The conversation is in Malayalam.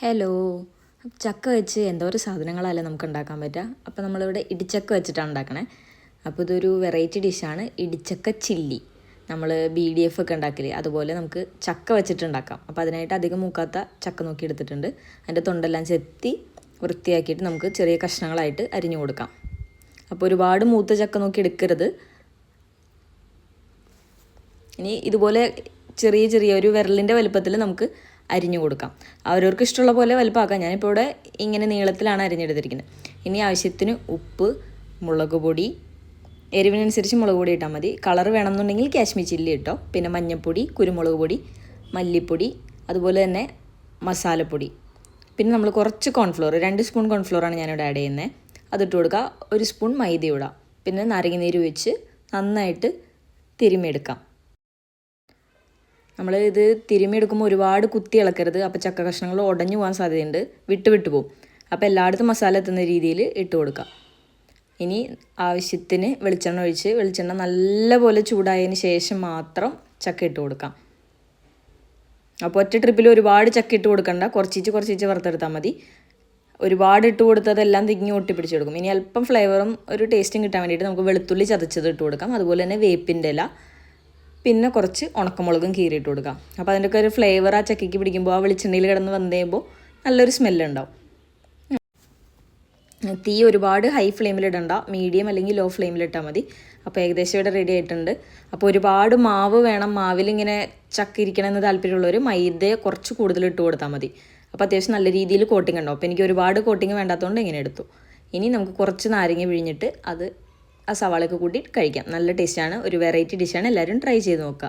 ഹലോ. ചക്ക വെച്ച് ഒരു സാധനങ്ങളല്ലേ നമുക്ക് ഉണ്ടാക്കാൻ പറ്റുക അപ്പോൾ നമ്മളിവിടെ ഇടിച്ചക്ക വെച്ചിട്ടാണ് ഉണ്ടാക്കണേ. അപ്പോൾ ഇതൊരു വെറൈറ്റി ഡിഷാണ് ഇടിച്ചക്ക ചില്ലി. നമ്മൾ ബി ഡി എഫ് ഒക്കെ ഉണ്ടാക്കില്ലേ അതുപോലെ നമുക്ക് ചക്ക വെച്ചിട്ടുണ്ടാക്കാം അപ്പോൾ അതിനായിട്ട് അധികം മൂക്കാത്ത ചക്ക നോക്കി എടുത്തിട്ടുണ്ട്. അതിന്റെ തൊണ്ടെല്ലാം ചെത്തി വൃത്തിയാക്കിയിട്ട് നമുക്ക് ചെറിയ കഷ്ണങ്ങളായിട്ട് അരിഞ്ഞു കൊടുക്കാം. അപ്പോൾ ഒരുപാട് മൂത്ത ചക്ക നോക്കി എടുക്കരുത്. ഇനി ഇതുപോലെ ചെറിയ ചെറിയ ഒരു വിരലിന്റെ വലുപ്പത്തിൽ നമുക്ക് അരിഞ്ഞു കൊടുക്കാം. അവരവർക്ക് ഇഷ്ടമുള്ള പോലെ വലുപ്പമാക്കാം ഞാനിപ്പോൾ ഇവിടെ ഇങ്ങനെ നീളത്തിലാണ് അരിഞ്ഞെടുത്തിരിക്കുന്നത്. ഇനി ആവശ്യത്തിന് ഉപ്പ് മുളക് പൊടി എരിവിനനുസരിച്ച് മുളക് പൊടി ഇട്ടാൽ മതി. കളർ വേണമെന്നുണ്ടെങ്കിൽ കാശ്മീർ ചില്ലി ഇട്ടോ. പിന്നെ മഞ്ഞൾപ്പൊടി കുരുമുളക് പൊടി മല്ലിപ്പൊടി അതുപോലെ തന്നെ മസാലപ്പൊടി. പിന്നെ നമ്മൾ കുറച്ച് കോൺഫ്ലോർ രണ്ട് സ്പൂൺ കോൺഫ്ലോറാണ് ഞാനിവിടെ ആഡ് ചെയ്യുന്നത് അതിട്ട് കൊടുക്കുക. ഒരു സ്പൂൺ മൈദ ഇടാം. പിന്നെ നാരങ്ങ നീര് വെച്ച് നന്നായിട്ട് തിരുമ്മിയെടുക്കാം. നമ്മൾ ഇത് തിരുമ്മിയെടുക്കുമ്പോൾ ഒരുപാട് കുത്തി ഇളക്കരുത്. അപ്പോൾ ചക്ക കഷ്ണങ്ങൾ ഉടഞ്ഞു പോകാൻ സാധ്യതയുണ്ട്. വിട്ട് വിട്ട് പോകും അപ്പോൾ എല്ലായിടത്തും മസാല എത്തുന്ന രീതിയിൽ ഇട്ട് കൊടുക്കാം. ഇനി ആവശ്യത്തിന് വെളിച്ചെണ്ണ ഒഴിച്ച് വെളിച്ചെണ്ണ നല്ലപോലെ ചൂടായതിന് ശേഷം മാത്രം ചക്ക ഇട്ട് കൊടുക്കാം. അപ്പോൾ ഒറ്റ ട്രിപ്പിൽ ഒരുപാട് ചക്ക ഇട്ട് കൊടുക്കണ്ട. കുറച്ചിച്ച് കുറച്ചിച്ച് വറുത്തെടുത്താൽ മതി. ഒരുപാട് ഇട്ട് കൊടുത്തതെല്ലാം തിങ്ങി ഒട്ടിപ്പിടിച്ചെടുക്കും ഇനി അല്പം ഫ്ലേവറും ഒരു ടേസ്റ്റും കിട്ടാൻ വേണ്ടിയിട്ട് നമുക്ക് വെളുത്തുള്ളി ചതച്ചത് ഇട്ട് കൊടുക്കാം. അതുപോലെ തന്നെ വേപ്പിന്റെ ഇല. പിന്നെ കുറച്ച് ഉണക്കമുളകും കീറിയിട്ട് കൊടുക്കാം. അപ്പോൾ അതിന്റെയൊക്കെ ഒരു ഫ്ലേവർ ആ ചക്കയ്ക്ക് പിടിക്കുമ്പോൾ ആ വെളിച്ചെണ്ണയിൽ കിടന്ന് വന്നു കഴിയുമ്പോൾ നല്ലൊരു സ്മെല്ലുണ്ടാവും തീ ഒരുപാട് ഹൈ ഫ്ലെയിമിൽ ഇടണ്ട. മീഡിയം അല്ലെങ്കിൽ ലോ ഫ്ലെയിമിൽ ഇട്ടാൽ മതി. അപ്പോൾ ഏകദേശം ഇവിടെ റെഡി ആയിട്ടുണ്ട്. അപ്പോൾ ഒരുപാട് മാവ് വേണം. മാവിൽ ഇങ്ങനെ ചക്ക ഇരിക്കണമെന്ന് താല്പര്യമുള്ളവർ മൈദയെ കുറച്ച് കൂടുതൽ ഇട്ട് കൊടുത്താൽ മതി. അപ്പോൾ അത്യാവശ്യം നല്ല രീതിയിൽ കോട്ടിങ് ഉണ്ടാവും. അപ്പോൾ എനിക്ക് ഒരുപാട് കോട്ടിങ് വേണ്ടാത്തതുകൊണ്ട് ഇങ്ങനെ എടുത്തു. ഇനി നമുക്ക് കുറച്ച് നാരങ്ങ പിഴിഞ്ഞിട്ട് അത് ആ സവാളയൊക്കെ കൂട്ടി കഴിക്കാം. നല്ല ടേസ്റ്റാണ് ഒരു വെറൈറ്റി ഡിഷാണ് എല്ലാവരും ട്രൈ ചെയ്ത് നോക്കുക.